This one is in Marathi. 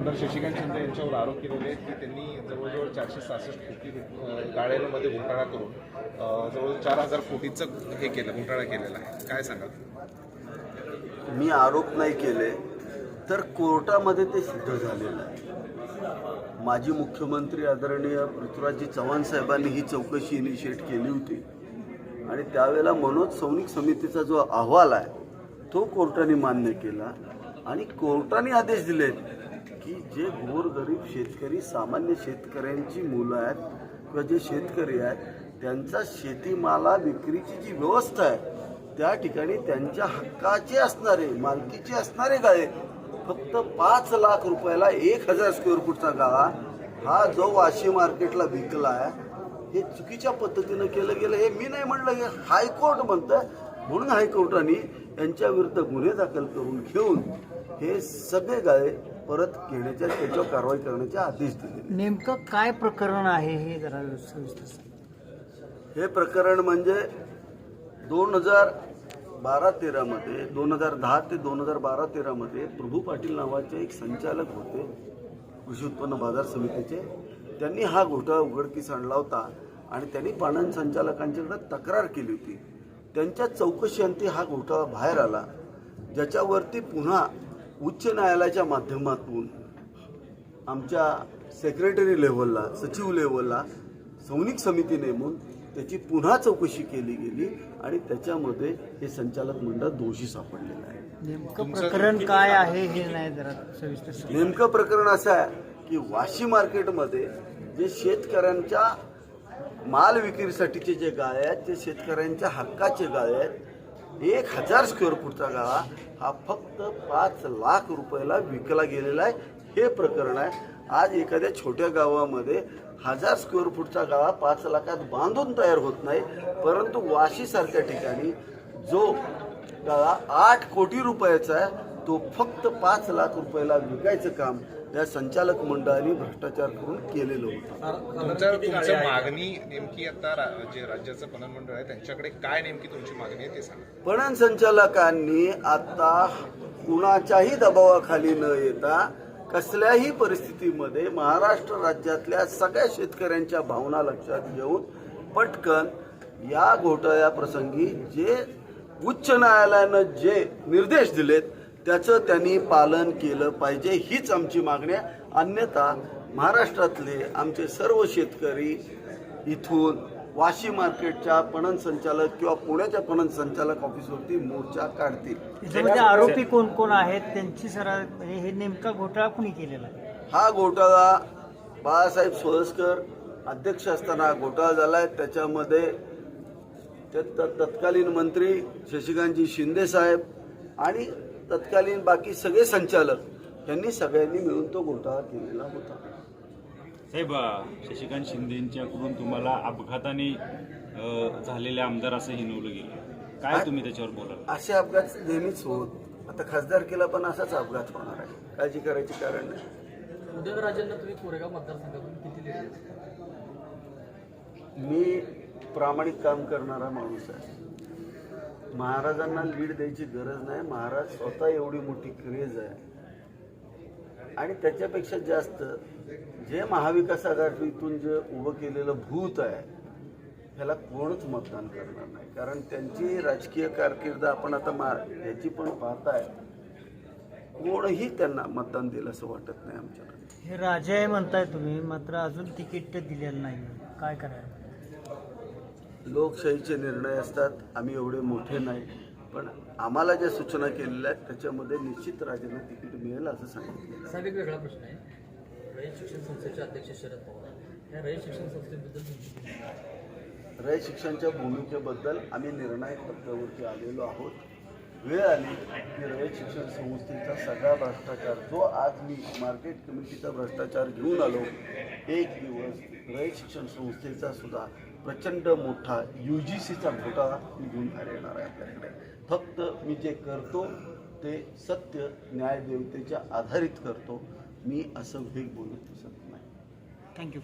आमदार शशिकांत शिंदे यांच्यावर आरोप केलेले आहेत की त्यांनी जवळजवळ चारशे सहासष्ट कोटी गाळ्यांमध्ये घोटाळा करून जवळजवळ चार हजार कोटीचं हे केलं घोटाळा केलेला आहे. काय सांगाल? मी आरोप नाही केले तर कोर्टामध्ये ते सिद्ध झालेलं आहे. माजी मुख्यमंत्री आदरणीय पृथ्वीराजजी चव्हाण साहेबांनी ही चौकशी इनिशिएट केली होती. आणि त्यावेळेला मनोज सैनिक समितीचा जो अहवाल आहे तो कोर्टाने मान्य केला. आणि कोर्टाने आदेश दिलेत. की जे गोरगरीब शेतकरी सामान्य शेतकऱ्यांची मुलं आहेत किंवा जे शेतकरी आहेत त्यांचा शेतीमाला विक्रीची जी व्यवस्था आहे त्या ठिकाणी त्यांच्या हक्काचे असणारे मालकीचे असणारे गाळे फक्त पाच लाख रुपयाला एक हजार स्क्वेअर फूटचा गाळा हा जो वाशी मार्केटला विकला आहे हे चुकीच्या पद्धतीनं केलं गेलं हे मी नाही म्हणलं हे हायकोर्ट म्हणतं. म्हणून हायकोर्टाने यांच्याविरुद्ध गुन्हे दाखल करून घेऊन हे सगळे गाळे परत घेण्याच्या त्याच्यावर कारवाई करण्याचे आदेश दिले नेमकं काय प्रकरण आहे हे जरा सविस्तर सांगा. हे प्रकरण म्हणजे दोन हजार बारा तेरामध्ये दोन हजार दहा ते दोन हजार बारा तेरामध्ये प्रभू पाटील नावाचे एक संचालक होते कृषी उत्पन्न बाजार समितीचे. त्यांनी हा घोटाळा उघडकीस आणला होता आणि त्यांनी पाणन संचालकांच्याकडे तक्रार केली होती. त्यांच्या चौकशीअंती हा घोटाळा बाहेर आला ज्याच्यावरती पुन्हा उच्च न्यायालयाच्या माध्यमातून आमच्या सेक्रेटरी लेव्हलला सचिव लेव्हलला सैनिक समिती नेमून त्याची पुन्हा चौकशी केली गेली आणि त्याच्यामध्ये हे संचालक मंडळ दोषी सापडलेलं आहे नेमकं प्रकरण काय आहे हे नाही जरा सविस्तर सांगा. नेमकं प्रकरण असं आहे की वाशी मार्केटमध्ये जे शेतकऱ्यांच्या माल विक्रीसाठीचे जे गाळे आहेत ते शेतकऱ्यांच्या हक्काचे गाळे आहेत एक हजार स्क्वेअर फूटचा गाळा हा फक्त पाच लाख रुपयाला विकला गेलेला आहे. हे प्रकरण आहे. आज एखाद्या छोट्या गावामध्ये हजार स्क्वेअर फूटचा गाळा पाच लाखात बांधून तयार होत नाही. परंतु वाशीसारख्या ठिकाणी जो गाळा आठ कोटी रुपयाचा आहे तो फक्त पाच लाख रुपयाला विकायचं काम या संचालक मंडळाने भ्रष्टाचार करून केलेलं होतं. मागणी नेमकी आता जे राज्याचं पणन मंडळ आहे त्यांच्याकडे काय नेमकी तुमची मागणी आहे ते सांगा. पणन संचालकांनी आता कुणाच्याही दबावाखाली न येता कसल्याही परिस्थितीमध्ये महाराष्ट्र राज्यातल्या सगळ्या शेतकऱ्यांच्या भावना लक्षात घेऊन पटकन या घोटाळ्या प्रसंगी जे उच्च न्यायालयानं जे निर्देश दिलेत त्याचं त्यांनी पालन केलं पाहिजे हीच आमची मागणी आहे. अन्यथा महाराष्ट्रातले आमचे सर्व शेतकरी इथून वाशी मार्केटच्या पणन संचालक किंवा पुण्याच्या पणन संचालक ऑफिसवरती मोर्चा काढतील. त्याच्यामध्ये आरोपी कोण कोण आहेत त्यांची सरा म्हणजे हे नेमका घोटाळा कुणी केलेला आहे? हा घोटाळा बाळासाहेब सोळसकर अध्यक्ष असताना घोटाळा झालाय. त्याच्यामध्ये ते त- तत्कालीन मंत्री शशिकांतजी शिंदे साहेब आणि तत्कालीन बाकी सगळे संचालक यांनी सगळ्यांनी मिळून तो घोटाळा केलेला होता. साहेब शशिकांत शिंदेच्याकडून तुम्हाला अपघाताने अ, झालेले आमदार असं हिनवलं गेलं. काय तुम्ही त्याच्यावर बोलाल? असे अपघात नेहमीच होत. आता खासदार केला पण असाच अपघात होणार आहे. काळजी करायची कारण नाही. उदयनराजेंना तुम्ही कोरेगाव मतदारसंघातून किती? मी प्रामाणिक काम करणारा माणूस आहे. महाराजांना लीड द्यायची गरज नाही. महाराज स्वतः एवढी मोठी क्रेज आहे. आणि त्याच्यापेक्षा जास्त जे महाविकास आघाडीतून जे उभं केलेलं भूत आहे ह्याला कोणच मतदान करणार नाही. कारण त्यांची राजकीय कारकीर्द आपण आता मार याची पण पाहताय. कोणही त्यांना मतदान दिलं असं वाटत नाही आमच्याकडे. हे राजा आहे म्हणताय तुम्ही मात्र अजून तिकीट दिलेलं नाही काय करायला लोकशाहीचे निर्णय असतात आम्ही एवढे मोठे नाही. पण आम्हाला ज्या सूचना केलेल्या आहेत त्याच्यामध्ये निश्चित राजांना तिकीट मिळेल असं सांगितलं साहेब एक वेगळा प्रश्न आहे. रयत शिक्षण संस्थेचे अध्यक्ष शरद पवार या रयत शिक्षण संस्थेबद्दल तुमची काय मत? आहे? रय शिक्षणच्या भूमिकेबद्दल आम्ही निर्णायक टप्प्यावरती आलेलो आहोत. वेळ आली की रय शिक्षण संस्थेचा सगळा भ्रष्टाचार जो आज मी मार्केट कमिटीचा भ्रष्टाचार घेऊन आलो एक दिवस रय शिक्षण संस्थेचा सुद्धा प्रचंड मोठा यू जी सीचा घोटाळा मी घेऊन येणार आहे आपल्याकडे. फक्त मी जे करतो ते सत्य न्यायदेवतेच्या आधारित करतो. मी असं वेग बोलत दिसत नाही. थँक्यू